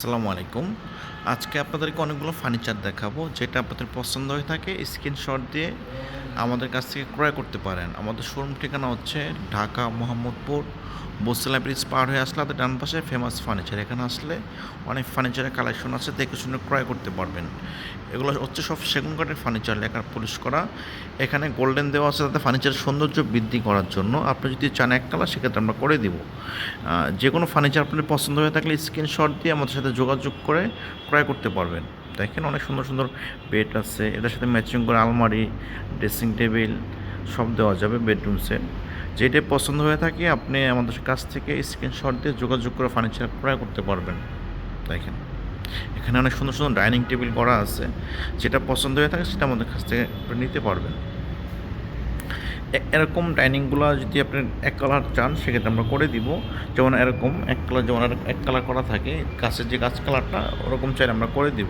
আসসালামু আলাইকুম। আজকে আপনাদেরকে অনেকগুলো ফার্নিচার দেখাবো, যেটা আপনাদের পছন্দ হয়ে থাকে, স্ক্রিনশট দিয়ে আমাদের কাছ থেকে ক্রয় করতে পারেন। আমাদের শোরুম ঠিকানা হচ্ছে ঢাকা মোহাম্মদপুর, বসিলা ব্রিজ পার হয়ে আসলে ডান পাশে ফেমাস ফার্নিচার এখানে আসলে অনেক ফার্নিচারের কালেকশন আছে, দেখে শুনে ক্রয় করতে পারবেন। এগুলো হচ্ছে সব সেগুন কাঠের ফার্নিচার লেখার পুলিশ করা। এখানে গোল্ডেন দেওয়া আছে তাতে ফার্নিচারের সৌন্দর্য বৃদ্ধি করার জন্য। আপনি যদি চান এক কালার সেক্ষেত্রে আমরা করে দিব। যে কোনো ফার্নিচার আপনার পছন্দ হয়ে থাকলে স্ক্রিনশট দিয়ে আমাদের সাথে যোগাযোগ করে ক্রয় করতে পারবেন। দেখেন অনেক সুন্দর সুন্দর বেড আছে। এটার সাথে ম্যাচিং করে আলমারি ড্রেসিং টেবিল সব দেওয়া যাবে বেডরুম সেট যেটাই পছন্দ হয়ে থাকে, আপনি আমাদের কাছ থেকে স্ক্রিনশট দিয়ে যোগাযোগ করে ফার্নিচার ক্রয় করতে পারবেন। দেখেন, এখানে অনেক সুন্দর সুন্দর ডাইনিং টেবিল করা আছে। যেটা পছন্দ হয়ে থাকে, সেটা আমাদের কাছ থেকে নিতে পারবেন। এরকম ডাইনিংগুলো যদি আপনি এক কালার চান, সেক্ষেত্রে আমরা করে দিব। যেমন এরকম এক কালার, যেমন এক কালার করা থাকে, গাছের যে গাছ কালারটা, ওরকম চাইলে আমরা করে দিব।